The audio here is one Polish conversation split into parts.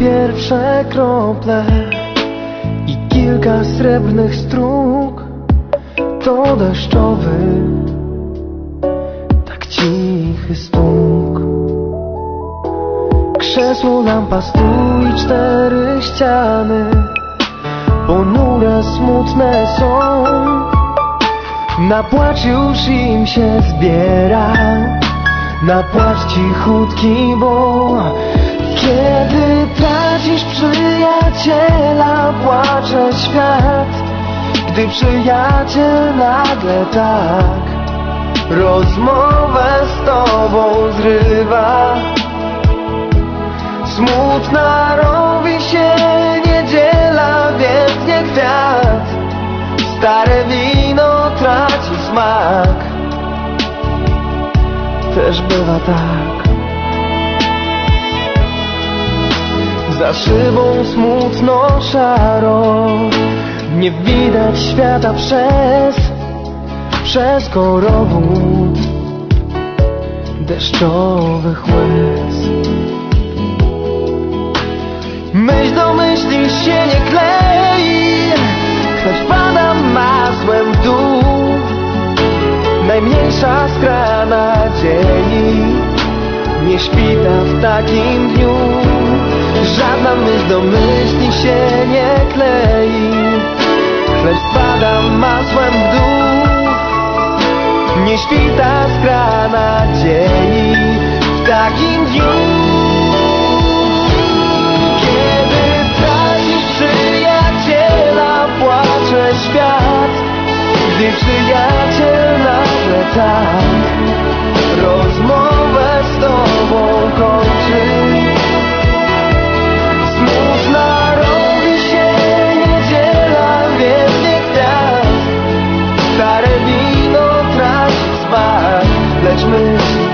pierwsze krople i kilka srebrnych strug to deszczowy, tak cichy stuk. Krzesło, lampa, stół i cztery ściany ponure, smutne są. Na płacz już im się zbiera Na płacz cichutki, bo Kiedy tracisz przyjaciela Płacze świat. Gdy przyjaciel nagle tak Rozmowę z tobą zrywa. Smutna robi się niedziela, więc nie kwiat. Stare wino traci smak. Też bywa tak Za szybą smutno szaro. Nie widać świata przez Przez korowód Deszczowych łez. Myśl do myśli się nie klei. Ktoś pada masłem w dół. Najmniejsza skra nadziei. Nie świta w takim dniu Żadna myśl do myśli się nie klei. Chleb spada masłem w dół Nie świta skra nadziei W takim dniu. Gdy przyjaciel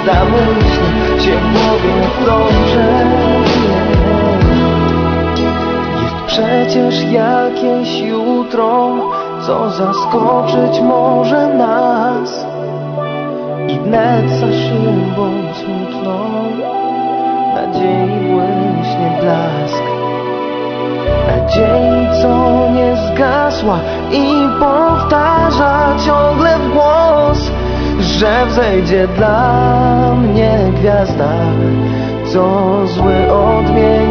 myśl za myśl się w głowie krąży jest przecież jakieś jutro, co zaskoczyć może nas. I wnet za szybą smutną nadziei błyśnie blask. Nadziei, co nie zgasła i powtarza ciągle w głos Że wzejdzie dla mnie gwiazda, co zły odmieni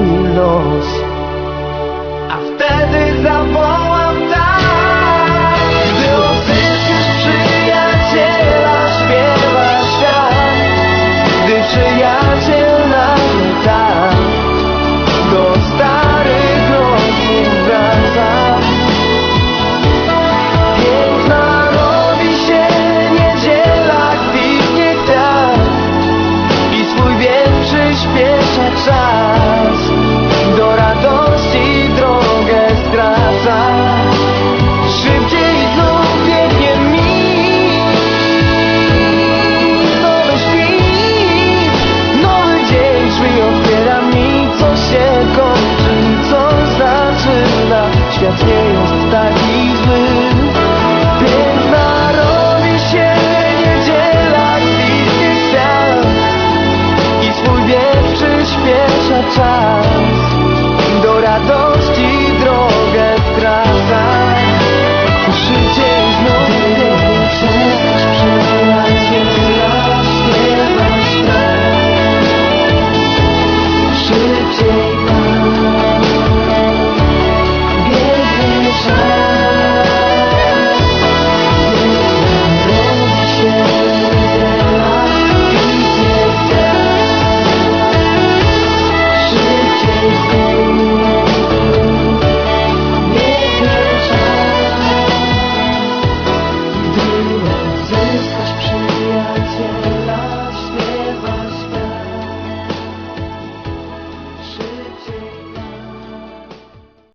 especializar.